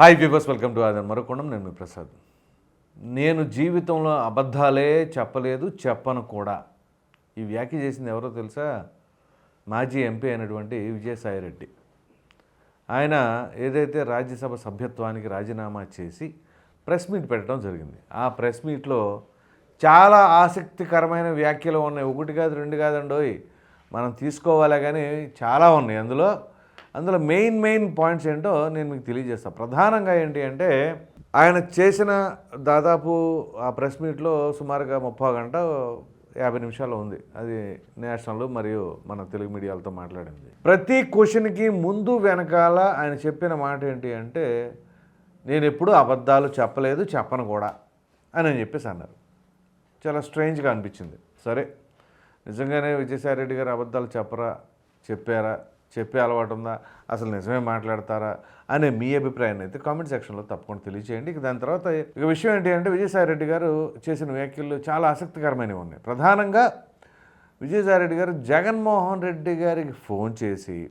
Hi peepers welcome to other మరొకొండం. నేను మీ ప్రసాద్. నేను జీవితంలో అబద్ధాలే చెప్పలేదు చెప్పను కూడా. ఈ వ్యాఖ్య చేసింది ఎవరో తెలుసా? మాజీ ఎంపీ అయినటువంటి విజయసాయిరెడ్డి. ఆయన ఏదైతే రాజ్యసభ సభ్యత్వానికి రాజీనామా చేసి ప్రెస్ మీట్ పెట్టడం జరిగింది. ఆ ప్రెస్ మీట్లో చాలా ఆసక్తికరమైన వ్యాఖ్యలు ఉన్నాయి. ఒకటి కాదు రెండు కాదండోయ్. మనం తీసుకోవాలి కానీ చాలా ఉన్నాయి. అందులో అందులో మెయిన్ మెయిన్ పాయింట్స్ ఏంటో నేను మీకు తెలియజేస్తాను ప్రధానంగా ఏంటి అంటే ఆయన చేసిన దాదాపు ఆ ప్రెస్ మీట్లో సుమారుగా ముప్పై గంట యాభై నిమిషాలు ఉంది. అది నేషనల్ మరియు మన తెలుగు మీడియాలతో మాట్లాడింది. ప్రతి క్వశ్చన్కి ముందు వెనకాల ఆయన చెప్పిన మాట ఏంటి అంటే నేను ఎప్పుడూ అబద్ధాలు చెప్పలేదు చెప్పను కూడా అని అని చెప్పేసి అన్నారు. చాలా స్ట్రేంజ్గా అనిపించింది. సరే నిజంగానే విజయసాయి రెడ్డి గారు అబద్ధాలు చెప్పరా చెప్పారా? చెప్పే అలవాటు ఉందా? అసలు నిజమే మాట్లాడతారా? అనే మీ అభిప్రాయాన్ని అయితే కామెంట్ సెక్షన్లో తప్పకుండా తెలియచేయండి ఇక దాని తర్వాత ఇక విషయం ఏంటి అంటే విజయసాయిరెడ్డి గారు చేసిన వ్యాఖ్యలు చాలా ఆసక్తికరమైనవి ఉన్నాయి. ప్రధానంగా విజయసాయిరెడ్డి గారు జగన్మోహన్ రెడ్డి గారికి ఫోన్ చేసి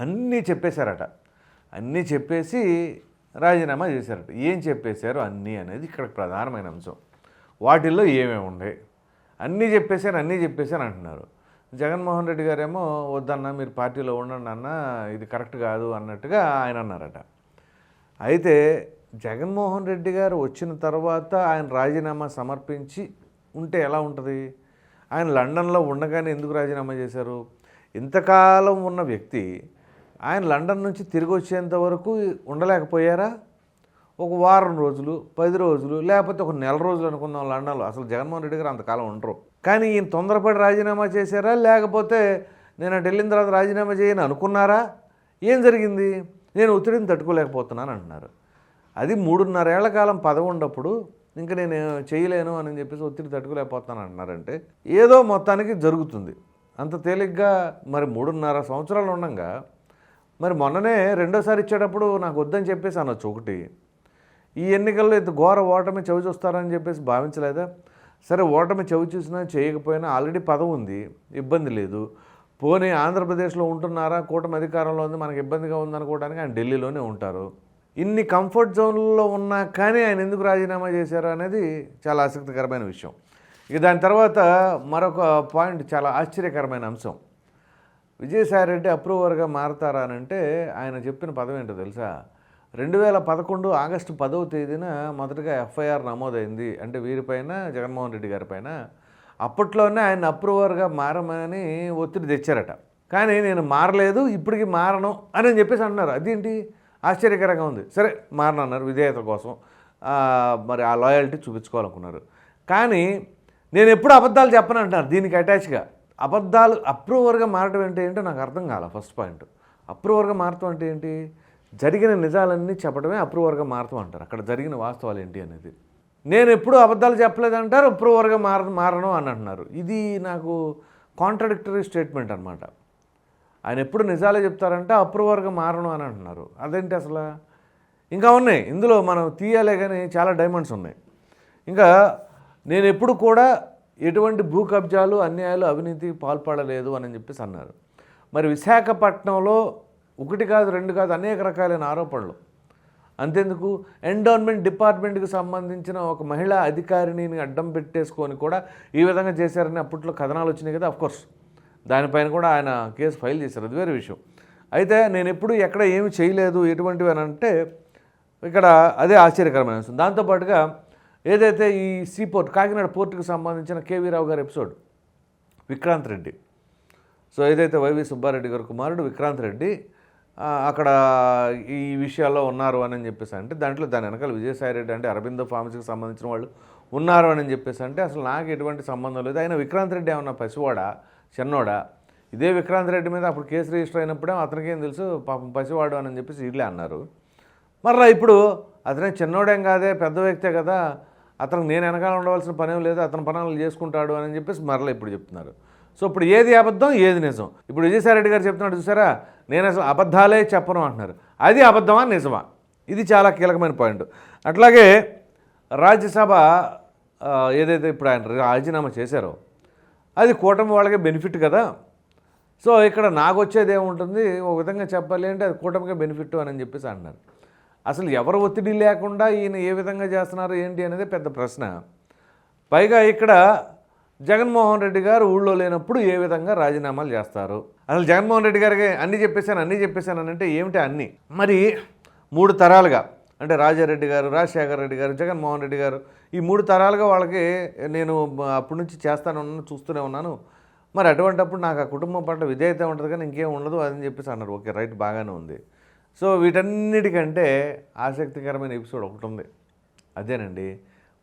అన్నీ చెప్పేశారట. అన్నీ చెప్పేసి రాజీనామా చేశారట. ఏం చెప్పేశారు? అన్నీ అనేది ఇక్కడ ప్రధానమైన అంశం. వాటిల్లో ఏమేమి ఉన్నాయి అన్నీ చెప్పేశారు అన్నీ చెప్పేశారు అంటున్నారు. జగన్మోహన్ రెడ్డి గారేమో వద్దన్న మీరు పార్టీలో ఉండండి అన్న ఇది కరెక్ట్ కాదు అన్నట్టుగా ఆయన అన్నారట. అయితే జగన్మోహన్ రెడ్డి గారు వచ్చిన తర్వాత ఆయన రాజీనామా సమర్పించి ఉంటే ఎలా ఉంటుంది? ఆయన లండన్లో ఉండగానే ఎందుకు రాజీనామా చేశారు? ఇంతకాలం ఉన్న వ్యక్తి ఆయన లండన్ నుంచి తిరిగి వచ్చేంత వరకు ఉండలేకపోయారా? ఒక వారం రోజులు పది రోజులు లేకపోతే ఒక నెల రోజులు అనుకుందాం లండన్లో అసలు జగన్మోహన్ రెడ్డి గారు అంతకాలం ఉండరు. కానీ ఈయన తొందరపడి రాజీనామా చేశారా? లేకపోతే నేను అటు వెళ్ళిన తర్వాత రాజీనామా చేయని అనుకున్నారా? ఏం జరిగింది? నేను ఒత్తిడిని తట్టుకోలేకపోతున్నాను అంటున్నారు. అది మూడున్నరేళ్ళ కాలం పదవి ఉండప్పుడు ఇంకా నేను చేయలేను అని చెప్పేసి ఒత్తిడి తట్టుకోలేకపోతున్నాను అంటున్నారంటే ఏదో మొత్తానికి జరుగుతుంది. అంత తేలిగ్గా మరి మూడున్నర సంవత్సరాలు ఉండగా మరి మొన్ననే రెండోసారి ఇచ్చేటప్పుడు నాకు వద్దని చెప్పేసి అనొచ్చు ఒకటి. ఈ ఎన్నికల్లో ఇంత ఘోర ఓటమి చవి చూస్తారని చెప్పేసి భావించలేదా? సరే ఓటమి చవి చూసినా చేయకపోయినా ఆల్రెడీ పదవి ఉంది ఇబ్బంది లేదు. పోనీ ఆంధ్రప్రదేశ్లో ఉంటున్నారా? కూటమి అధికారంలో ఉంది మనకి ఇబ్బందిగా ఉందనుకోవడానికి ఆయన ఢిల్లీలోనే ఉంటారు. ఇన్ని కంఫర్ట్ జోన్లలో ఉన్నా కానీ ఆయన ఎందుకు రాజీనామా చేశారు అనేది చాలా ఆసక్తికరమైన విషయం. ఇక దాని తర్వాత మరొక పాయింట్ చాలా ఆశ్చర్యకరమైన అంశం. విజయసాయిరెడ్డి అప్రూవర్గా మారతారా అని అంటే ఆయన చెప్పిన పదం ఏంటో తెలుసా? రెండు వేల పదకొండు ఆగస్టు పదవ తేదీన మొదటగా ఎఫ్ఐఆర్ నమోదైంది. అంటే వీరిపైన జగన్మోహన్ రెడ్డి గారి పైన అప్పట్లోనే ఆయన అప్రూవర్గా మారమని ఒత్తిడి తెచ్చారట. కానీ నేను మారలేదు ఇప్పటికి మారను అని చెప్పేసి అంటున్నారు. అదేంటి? ఆశ్చర్యకరంగా ఉంది. సరే మారనన్నారు విధేయత కోసం. మరి ఆ లాయల్టీ చూపించుకోవాలనుకున్నారు. కానీ నేను ఎప్పుడు అబద్ధాలు చెప్పను అంటున్నారు దీనికి అటాచ్గా అబద్ధాలు అప్రూవర్గా మారడం అంటే ఏంటో నాకు అర్థం కాల ఫస్ట్ పాయింట్. అప్రూవర్గా మారటం అంటే ఏంటి? జరిగిన నిజాలన్నీ చెప్పడమే అప్రూవర్గా మారటం అంటారు. అక్కడ జరిగిన వాస్తవాలు ఏంటి అనేది. నేను ఎప్పుడు అబద్ధాలు చెప్పలేదంటారు అప్రూవర్గా మార మారను అని అంటున్నారు. ఇది నాకు కాంట్రడిక్టరీ స్టేట్మెంట్ అనమాట ఆయన ఎప్పుడు నిజాలే చెప్తారంటే అప్రూవర్గా మారను అని అంటున్నారు. అదేంటి అసలు? ఇంకా ఉన్నాయి. ఇందులో మనం తీయాలే కానీ చాలా డైమండ్స్ ఉన్నాయి. ఇంకా నేను ఎప్పుడు కూడా ఎటువంటి భూ కబ్జాలు అన్యాయాలు అవినీతి పాల్పడలేదు అని చెప్పేసి అన్నారు. మరి విశాఖపట్నంలో ఒకటి కాదు రెండు కాదు అనేక రకాలైన ఆరోపణలు. అంతెందుకు ఎండోన్మెంట్ డిపార్ట్మెంట్కి సంబంధించిన ఒక మహిళా అధికారిని అడ్డం పెట్టేసుకొని కూడా ఈ విధంగా చేశారని అప్పట్లో కథనాలు వచ్చినాయి కదా అఫ్కోర్స్ దానిపైన కూడా ఆయన కేసు ఫైల్ చేశారు అది వేరే విషయం. అయితే నేను ఎప్పుడు ఎక్కడ ఏమి చేయలేదు ఎటువంటివి అని అంటే ఇక్కడ అదే ఆశ్చర్యకరమైన విషయం. దాంతోపాటుగా ఏదైతే ఈ సీ పోర్ట్ కాకినాడ పోర్టుకు సంబంధించిన కేవీ రావు గారి ఎపిసోడ్ విక్రాంత్ రెడ్డి. సో ఏదైతే వైవి సుబ్బారెడ్డి గారి కుమారుడు విక్రాంత్ రెడ్డి అక్కడ ఈ విషయాల్లో ఉన్నారు అని చెప్పేసి అంటే దాంట్లో దాని వెనకాల విజయసాయి రెడ్డి అంటే అరబిందో ఫార్మసీకి సంబంధించిన వాళ్ళు ఉన్నారు అని చెప్పేసి అంటే అసలు నాకు ఎటువంటి సంబంధం లేదు. ఆయన విక్రాంత్ రెడ్డి ఏమన్నా పసివాడా? చిన్నోడా? ఇదే విక్రాంత్ రెడ్డి మీద అప్పుడు కేసు రిజిస్టర్ అయినప్పుడే అతనికి ఏం తెలుసు? పాపం పసివాడు అని చెప్పేసి వీళ్ళే అన్నారు. మరలా ఇప్పుడు అతనే చిన్నోడేం కాదే? పెద్ద వ్యక్తే కదా. అతనికి నేను వెనకాల ఉండవలసిన పనేం లేదు. అతని పనులు చేసుకుంటాడు అని చెప్పేసి మరలా ఇప్పుడు చెప్తున్నారు. సో ఇప్పుడు ఏది అబద్ధం ఏది నిజం? ఇప్పుడు విజయసాయిరెడ్డి గారు చెప్తున్నాడు చూసారా? నేను అసలు అబద్ధాలే చెప్పను అంటున్నారు. అది అబద్ధమా నిజమా? ఇది చాలా కీలకమైన పాయింట్. అట్లాగే రాజ్యసభ ఏదైతే ఇప్పుడు ఆయన రాజీనామా చేశారో అది కూటమి వాళ్ళకే బెనిఫిట్ కదా. సో ఇక్కడ నాకు వచ్చేది ఏముంటుంది? ఒక విధంగా చెప్పాలి అంటే అది కూటమికే బెనిఫిట్ అని చెప్పేసి అంటున్నారు. అసలు ఎవరు ఒత్తిడి లేకుండా ఈయన ఏ విధంగా చేస్తున్నారు ఏంటి అనేది పెద్ద ప్రశ్న. పైగా ఇక్కడ జగన్మోహన్ రెడ్డి గారు ఊళ్ళో లేనప్పుడు ఏ విధంగా రాజీనామాలు చేస్తారు? అసలు జగన్మోహన్ రెడ్డి గారికి అన్నీ చెప్పేశాను అన్నీ చెప్పేశాను అని అంటే ఏమిటి అన్నీ? మరి మూడు తరాలుగా అంటే రాజారెడ్డి గారు రాజశేఖర రెడ్డి గారు జగన్మోహన్ రెడ్డి గారు ఈ మూడు తరాలుగా వాళ్ళకి నేను అప్పటి నుంచి చేస్తానున్నాను చూస్తూనే ఉన్నాను. మరి అటువంటప్పుడు నాకు ఆ కుటుంబం పట్ల విధేయత ఉంటుంది కానీ ఇంకేం ఉండదు అని చెప్పేసి అన్నారు. ఓకే రైట్ బాగానే ఉంది. సో వీటన్నిటికంటే ఆసక్తికరమైన ఎపిసోడ్ ఒకటి ఉంది. అదేనండి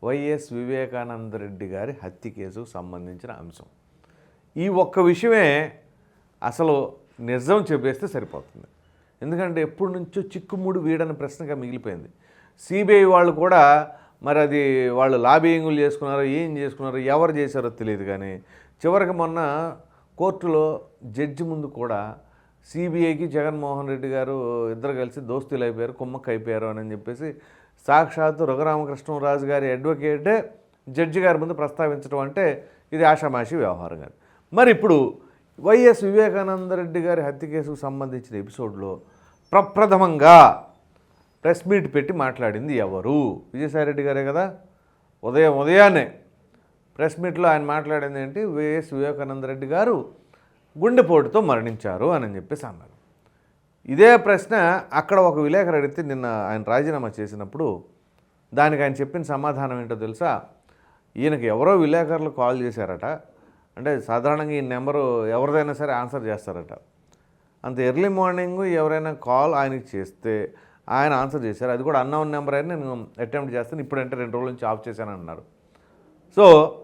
వైఎస్ వివేకానంద రెడ్డి గారి హత్య కేసుకు సంబంధించిన అంశం. ఈ ఒక్క విషయమే అసలు నిజం చెప్పేస్తే సరిపోతుంది. ఎందుకంటే ఎప్పటి నుంచో చిక్కుముడు వీడని ప్రశ్నగా మిగిలిపోయింది. సిబిఐ వాళ్ళు కూడా మరి అది వాళ్ళు లాబియింగ్లు చేసుకున్నారో ఏం చేసుకున్నారో ఎవరు చేశారో తెలియదు కానీ చివరికి మొన్న కోర్టులో జడ్జి ముందు కూడా సిబిఐకి జగన్మోహన్ రెడ్డి గారు ఇద్దరు కలిసి దోస్తులు అయిపోయారు కుమ్మక్క అయిపోయారు అని చెప్పేసి సాక్షాత్తు రఘురామకృష్ణరాజు గారి అడ్వకేటే జడ్జి గారి ముందు ప్రస్తావించడం అంటే ఇది ఆషామాషి వ్యవహారం కాదు. మరి ఇప్పుడు వైఎస్ వివేకానంద రెడ్డి గారి హత్య కేసుకు సంబంధించిన ఎపిసోడ్లో ప్రప్రథమంగా ప్రెస్ మీట్ పెట్టి మాట్లాడింది ఎవరు? విజయసాయిరెడ్డి గారే కదా? ఉదయం ఉదయాన్నే ప్రెస్ మీట్లో ఆయన మాట్లాడింది ఏంటి? వైఎస్ వివేకానంద రెడ్డి గారు గుండెపోటుతో మరణించారు అని చెప్పేసి అన్నారు. ఇదే ప్రశ్న అక్కడ ఒక విలేకరు అడిగితే నిన్న ఆయన రాజీనామా చేసినప్పుడు దానికి ఆయన చెప్పిన సమాధానం ఏంటో తెలుసా? ఈయనకి ఎవరో విలేకరులు కాల్ చేశారట. అంటే సాధారణంగా ఈ నెంబరు ఎవరిదైనా సరే ఆన్సర్ చేస్తారట. అంత ఎర్లీ మార్నింగ్ ఎవరైనా కాల్ ఆయనకి చేస్తే ఆయన ఆన్సర్ చేశారు. అది కూడా అన్నౌన్ నెంబర్ అయినా నేను అటెంప్ట్ చేస్తాను. ఇప్పుడంటే రెండు రోజుల నుంచి ఆఫ్ చేశాను అన్నారు. సో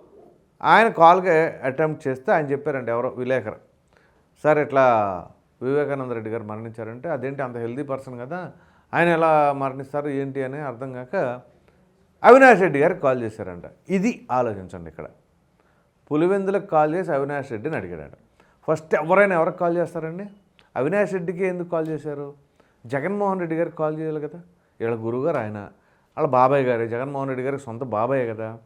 ఆయన కాల్కి అటెంప్ట్ చేస్తే ఆయన చెప్పారంటే ఎవరో విలేకరు. సార్ ఇట్లా వివేకానంద రెడ్డి గారు మరణించారంటే అదేంటి అంత హెల్దీ పర్సన్ కదా? ఆయన ఎలా మరణిస్తారు ఏంటి అని అర్థం కాక అవినాష్ రెడ్డి గారికి కాల్ చేశారంట. ఇది ఆలోచించండి ఇక్కడ. పులివెందులకు కాల్ చేసి అవినాష్ రెడ్డిని అడిగాడు ఫస్ట్ ఎవరైనా ఎవరికి కాల్ చేస్తారండి? అవినాష్ రెడ్డికి ఎందుకు కాల్ చేశారు? జగన్మోహన్ రెడ్డి గారికి కాల్ చేయాలి కదా? వీళ్ళ గురువుగారు ఆయన. వాళ్ళ బాబాయ్ గారే. జగన్మోహన్ రెడ్డి గారికి సొంత బాబాయ్ కదా?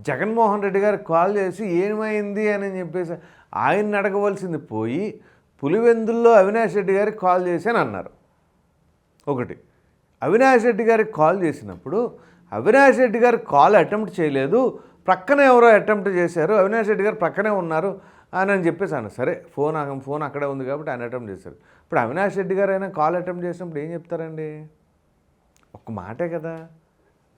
జగన్మోహన్ రెడ్డి గారికి కాల్ చేసి ఏమైంది అని చెప్పేసి ఆయన్ని అడగవలసింది పోయి పులివెందుల్లో అవినాష్ రెడ్డి గారికి కాల్ చేసి అని అన్నారు. ఒకటి. అవినాష్ రెడ్డి గారికి కాల్ చేసినప్పుడు అవినాష్ రెడ్డి గారు కాల్ అటెంప్ట్ చేయలేదు. ప్రక్కనే ఎవరో అటెంప్ట్ చేశారు. అవినాష్ రెడ్డి గారు ప్రక్కనే ఉన్నారు అని అని చెప్పేసి అన్న సరే ఫోన్ ఫోన్ అక్కడే ఉంది కాబట్టి ఆయన అటెంప్ట్ చేశారు. ఇప్పుడు అవినాష్ రెడ్డి గారు అయినా కాల్ అటెంప్ట్ చేసినప్పుడు ఏం చెప్తారండి? ఒక్క మాటే కదా.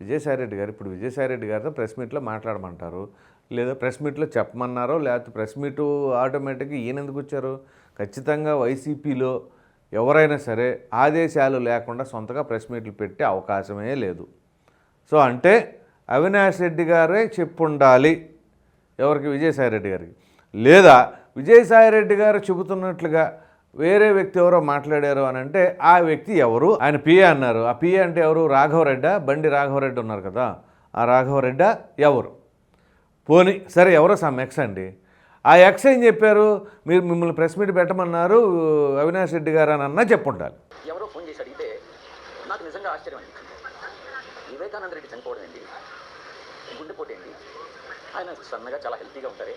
విజయసాయి రెడ్డి గారు ఇప్పుడు విజయసాయిరెడ్డి గారితో ప్రెస్ మీట్లో మాట్లాడమంటారు. లేదా ప్రెస్ మీట్లో చెప్పమన్నారో లేకపోతే ప్రెస్ మీటు ఆటోమేటిక్గా ఈయన ఎందుకు వచ్చారు? ఖచ్చితంగా వైసీపీలో ఎవరైనా సరే ఆదేశాలు లేకుండా సొంతగా ప్రెస్ మీట్లు పెట్టే అవకాశమే లేదు. సో అంటే అవినాష్ రెడ్డి గారే చెప్పుండాలి ఎవరికి? విజయసాయిరెడ్డి గారికి. లేదా విజయసాయిరెడ్డి గారు చెబుతున్నట్లుగా వేరే వ్యక్తి ఎవరో మాట్లాడారు అని అంటే ఆ వ్యక్తి ఎవరు? ఆయన పిఏ అన్నారు. ఆ పిఏ అంటే ఎవరు? రాఘవరెడ్డ బండి రాఘవరెడ్డి ఉన్నారు కదా. ఆ రాఘవరెడ్డ ఎవరు? పోని సరే ఎవరో సమ్ ఎక్స్ అండి. ఆ ఎక్స్ ఏం చెప్పారు? మీరు మిమ్మల్ని ప్రెస్ మీట్ పెట్టమన్నారు అవినాష్ రెడ్డి గారు అని అన్నా చెప్పుండాలి. ఎవరో ఫోన్ చేసి అడిగితే నాకు నిజంగా ఆశ్చర్యం అండి వివేకానంద రెడ్డి చనిపోవడం ఏంటి? గుండెపోటు ఏంటి? ఆయన సన్నగా చాలా హెల్తీగా ఉంటారే?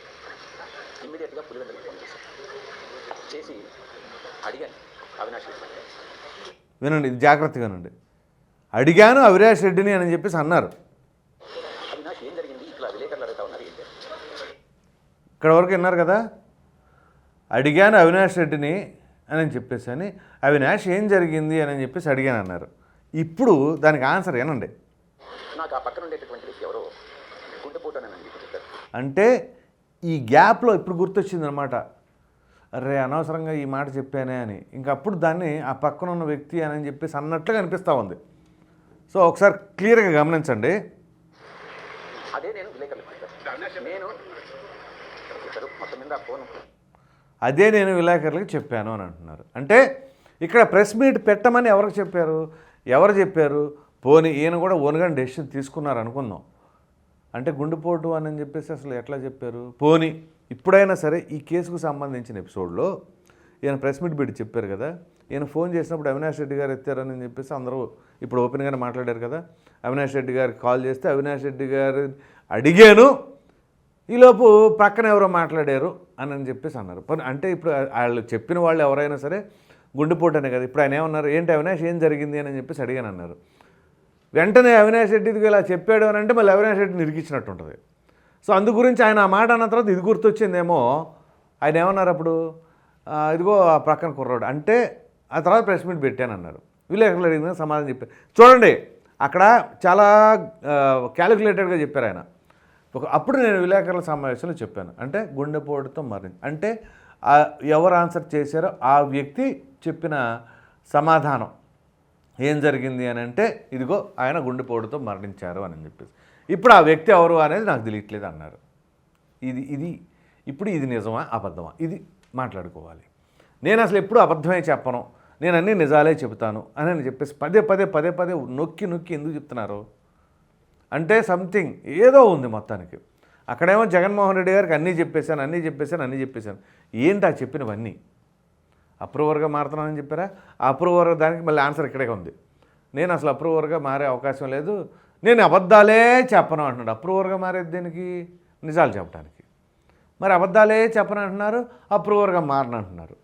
ఇమ్మీడియట్గా పులివెందులకు ఫోన్ చేశాను చేసి అడిగాను అవినాష్ రెడ్డి వినండి ఇది జాగ్రత్తగా వినండి అడిగాను అవినాష్ రెడ్డిని అని చెప్పేసి అన్నారు అవినాష్ ఏం జరిగింది ఇట్లా విలేకరులు అడుగుతా ఉన్నారు ఏంటి ఇక్కడ వరకు విన్నారు కదా? అడిగాను అవినాష్ రెడ్డిని అని చెప్పేసి అని అవినాష్ ఏం జరిగింది అని చెప్పేసి అడిగాను అన్నారు. ఇప్పుడు దానికి ఆన్సర్ ఏనండి? నాకు ఆ పక్కన ఉండేటటువంటి వ్యక్తి ఎవరో గుండెపోటు అని చెప్పి చెప్పారు అంటే ఈ గ్యాప్లో ఇప్పుడు గుర్తొచ్చింది అనమాట అరే అనవసరంగా ఈ మాట చెప్పానే అని. ఇంకా అప్పుడు దాన్ని ఆ పక్కన ఉన్న వ్యక్తి అని చెప్పేసి అన్నట్లుగా అనిపిస్తూ ఉంది. సో ఒకసారి క్లియర్గా గమనించండి. అదే నేను నేను చెప్పారు మొత్తం మీద ఆ ఫోన్ అదే నేను విలేకరులకు చెప్పాను అని అంటున్నారు. అంటే ఇక్కడ ప్రెస్ మీట్ పెట్టమని ఎవరికి చెప్పారు? ఎవరు చెప్పారు? పోనీ ఈయన కూడా ఓన్గా డెసిషన్ తీసుకున్నారు అనుకుందాం. అంటే గుండెపోటు అని చెప్పేసి అసలు ఎట్లా చెప్పారు? పోనీ ఇప్పుడైనా సరే ఈ కేసుకు సంబంధించిన ఎపిసోడ్లో ఈయన ప్రెస్ మీట్ పెట్టి చెప్పారు కదా? ఈయన ఫోన్ చేసినప్పుడు అవినాష్ రెడ్డి గారు ఎత్తారని చెప్పేసి అందరూ ఇప్పుడు ఓపెన్గానే మాట్లాడారు కదా? అవినాష్ రెడ్డి గారికి కాల్ చేస్తే అవినాష్ రెడ్డి గారు అడిగాను. ఈలోపు పక్కన ఎవరో మాట్లాడారు అని అని చెప్పేసి అన్నారు. అంటే ఇప్పుడు వాళ్ళు చెప్పిన వాళ్ళు ఎవరైనా సరే గుండెపోటనే కదా. ఇప్పుడు ఆయన ఏమన్నారు? ఏంటి అవినాష్? ఏం జరిగింది? అని చెప్పేసి అడిగాను అన్నారు. వెంటనే అవినాష్ రెడ్డికి ఇదిగో ఇలా చెప్పాడు అని అంటే మళ్ళీ అవినాష్ రెడ్డి నిరికించినట్టు ఉంటుంది. సో అందు గురించి ఆయన ఆ మాట అన్న తర్వాత ఇది గుర్తొచ్చిందేమో. ఆయన ఏమన్నారు అప్పుడు? ఇదిగో ఆ ప్రక్కన కుర్రాడు. అంటే ఆ తర్వాత ప్రెస్ మీట్ పెట్టానన్నారు విలేకరులు అడిగిన సమాధానం చెప్పారు. చూడండి అక్కడ చాలా క్యాలిక్యులేటెడ్గా చెప్పారు ఆయన. ఒక అప్పుడు నేను విలేకరుల సమావేశంలో చెప్పాను. అంటే గుండెపోటుతో మరణించి అంటే ఎవరు ఆన్సర్ చేశారో ఆ వ్యక్తి చెప్పిన సమాధానం ఏం జరిగింది అని అంటే ఇదిగో ఆయన గుండెపోటుతో మరణించారు అని చెప్పేసి. ఇప్పుడు ఆ వ్యక్తి ఎవరు అనేది నాకు తెలియట్లేదు అన్నారు. ఇది ఇది ఇప్పుడు ఇది నిజమా అబద్ధమా? ఇది మాట్లాడుకోవాలి. నేను అసలు ఎప్పుడు అబద్ధమే చెప్పను. నేను అన్ని నిజాలే చెబుతాను అని అని చెప్పేసి పదే పదే పదే పదే నొక్కి నొక్కి ఎందుకు చెప్తున్నారు? అంటే సంథింగ్ ఏదో ఉంది మొత్తానికి. అక్కడేమో జగన్మోహన్ రెడ్డి గారికి అన్నీ చెప్పేశాను అన్నీ చెప్పేశాను అన్నీ చెప్పేశాను. ఏంటి ఆ చెప్పినవన్నీ? అప్రూవర్గా మారుతున్నానని చెప్పారా? ఆ అప్రూవర్ దానికి మళ్ళీ ఆన్సర్ ఇక్కడే ఉంది. నేను అసలు అప్రూవర్గా మారే అవకాశం లేదు. నేను అబద్ధాలే చెప్పను అంటున్నాడు. అప్రూవర్గా మారేది దీనికి? నిజాలు చెప్పడానికి. మరి అబద్ధాలే చెప్పను అంటున్నారు అప్రూవర్గా మారను అంటున్నారు.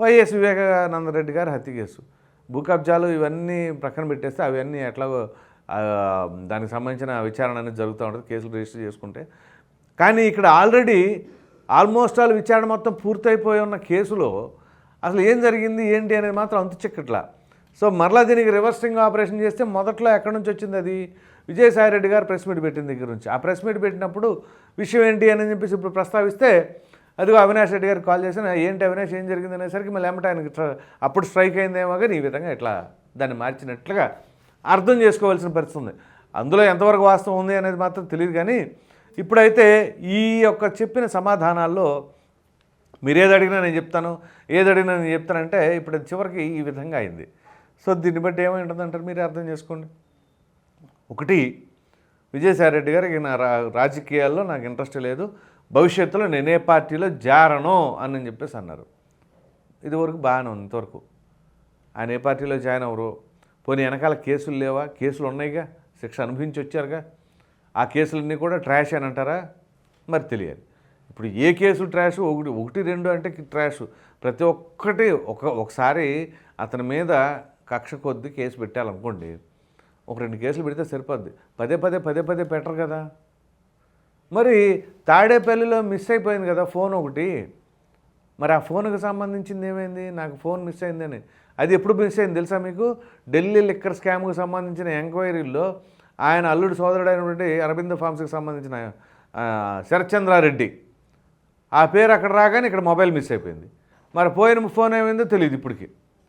వైఎస్ వివేకానంద రెడ్డి హత్య కేసు. భూ కబ్జాలు ఇవన్నీ ప్రక్కన పెట్టేస్తే అవన్నీ ఎట్లాగో దానికి సంబంధించిన విచారణ అనేది జరుగుతూ ఉంటుంది కేసులు రిజిస్టర్ చేసుకుంటే. కానీ ఇక్కడ ఆల్రెడీ ఆల్మోస్ట్ ఆల్ విచారణ మొత్తం పూర్తయిపోయి ఉన్న కేసులో అసలు ఏం జరిగింది ఏంటి అనేది మాత్రం అంతు చిక్కట్లా. సో మరలా దీనికి రివర్సింగ్ ఆపరేషన్ చేస్తే మొదట్లో ఎక్కడి నుంచి వచ్చింది అది? విజయసాయి రెడ్డి గారు ప్రెస్ మీట్ పెట్టిన దగ్గర నుంచి. ఆ ప్రెస్ మీట్ పెట్టినప్పుడు విషయం ఏంటి అని చెప్పేసి ఇప్పుడు ప్రస్తావిస్తే అదిగో అవినాష్ రెడ్డి గారు కాల్ చేసిన ఏంటి అవినాష్ ఏం జరిగింది? అనేసరికి మళ్ళీ ఎమ్మటానికి ఆయనకి అప్పుడు స్ట్రైక్ అయిందేమో కానీ ఈ విధంగా ఇట్లా దాన్ని మార్చినట్లుగా అర్థం చేసుకోవాల్సిన పరిస్థితి ఉంది. అందులో ఎంతవరకు వాస్తవం ఉంది అనేది మాత్రం తెలియదు కానీ ఇప్పుడైతే ఈ యొక్క చెప్పిన సమాధానాల్లో మీరు ఏది అడిగినా నేను చెప్తాను ఏది అడిగినా నేను చెప్తానంటే ఇప్పుడు చివరికి ఈ విధంగా అయింది. సో దీన్ని బట్టి ఏమై ఉంటుందంటారు మీరు అర్థం చేసుకోండి. ఒకటి విజయసాయి రెడ్డి గారికి నా రా రాజకీయాల్లో నాకు ఇంట్రెస్ట్ లేదు భవిష్యత్తులో నేనే పార్టీలో జారను అని చెప్పేసి అన్నారు. ఇదివరకు బాగానే ఉంది ఇంతవరకు. ఆయన ఏ పార్టీలో జాయిన్ అవ్వరు? పోనీ వెనకాల కేసులు లేవా? కేసులు ఉన్నాయిగా? శిక్ష అనుభవించి వచ్చారుగా? ఆ కేసులన్నీ కూడా ట్రాష్ అని అంటారా? మరి తెలియాలి. ఇప్పుడు ఏ కేసు ట్రాష్? ఒకటి ఒకటి రెండు అంటే ట్రాష్. ప్రతి ఒక్కటి ఒక ఒకసారి అతని మీద కక్ష కొద్ది కేసు పెట్టాలనుకోండి ఒక రెండు కేసులు పెడితే సరిపోద్ది. పదే పదే పదే పదే పెట్టరు కదా? మరి తాడేపల్లిలో మిస్ అయిపోయింది కదా ఫోన్ ఒకటి. మరి ఆ ఫోన్కి సంబంధించింది ఏమైంది? నాకు ఫోన్ మిస్ అయిందని. అది ఎప్పుడు మిస్ అయింది తెలుసా మీకు? ఢిల్లీ లిక్కర్ స్కామ్కి సంబంధించిన ఎంక్వైరీల్లో ఆయన అల్లుడు సోదరుడు అయినటువంటి అరవింద ఫార్మ్స్కి సంబంధించిన శరత్చంద్రారెడ్డి. ఆ పేరు అక్కడ రాగానే ఇక్కడ మొబైల్ మిస్ అయిపోయింది. మరి పోయిన ఫోన్ ఏమైందో తెలియదు ఇప్పటికి.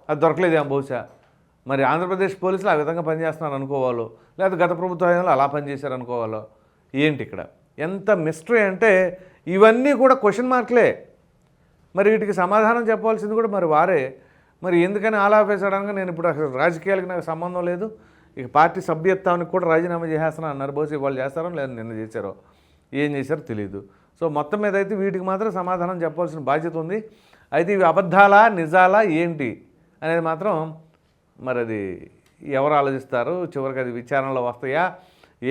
అది దొరకలేదేమో బహుశా. మరి ఆంధ్రప్రదేశ్ పోలీసులు ఆ విధంగా పనిచేస్తున్నారు అనుకోవాలో? లేదా గత ప్రభుత్వంలో అలా పనిచేశారు అనుకోవాలో? ఏంటి ఇక్కడ? ఎంత మిస్టరీ అంటే ఇవన్నీ కూడా క్వశ్చన్ మార్క్లే. మరి వీటికి సమాధానం చెప్పాల్సింది కూడా మరి వారే. మరి ఎందుకని ఆలాపేసడానికి నేను ఇప్పుడు అసలు రాజకీయాలకు నాకు సంబంధం లేదు. ఇక పార్టీ సభ్యత్వానికి కూడా రాజీనామా చేసేస్తున్నా అన్నారు. బహుశా వాళ్ళు చేస్తారో లేదా నిన్న చేశారో. ఏం చేశారో తెలియదు సో మొత్తం మీద అయితే వీటికి మాత్రం సమాధానం చెప్పాల్సిన బాధ్యత ఉంది. అయితే ఇవి అబద్ధాలా నిజాలా ఏంటి అనేది మాత్రం మరి అది ఎవరు ఆలోచిస్తారు? చివరికి అది విచారణలో వస్తాయా?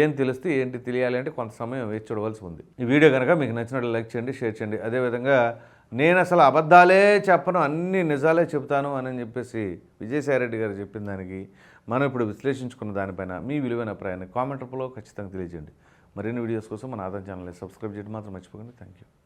ఏం తెలుస్తే ఏంటి తెలియాలి అంటే కొంత సమయం వేచి చూడవలసి ఉంది. ఈ వీడియో కనుక మీకు నచ్చినట్లు లైక్ చేయండి షేర్ చేయండి. అదేవిధంగా నేను అసలు అబద్ధాలే చెప్పను అన్ని నిజాలే చెప్తాను అని చెప్పేసి విజయసాయి రెడ్డి గారు చెప్పిన దానికి మనం ఇప్పుడు విశ్లేషించుకున్న దానిపైన మీ విలువైన అభిప్రాయాన్ని కామెంట్ రూపంలో ఖచ్చితంగా తెలియజేయండి. మరిన్ని వీడియోస్ కోసం మన ఆదాయం ఛానల్ని సబ్స్క్రైబ్ చేయడం మాత్రం మర్చిపోకండి. Thank you